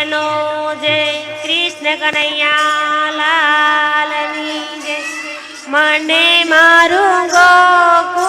પીરનો જય કૃષ્ણ કનૈયા લાલની જય મને મારું ગોકુળ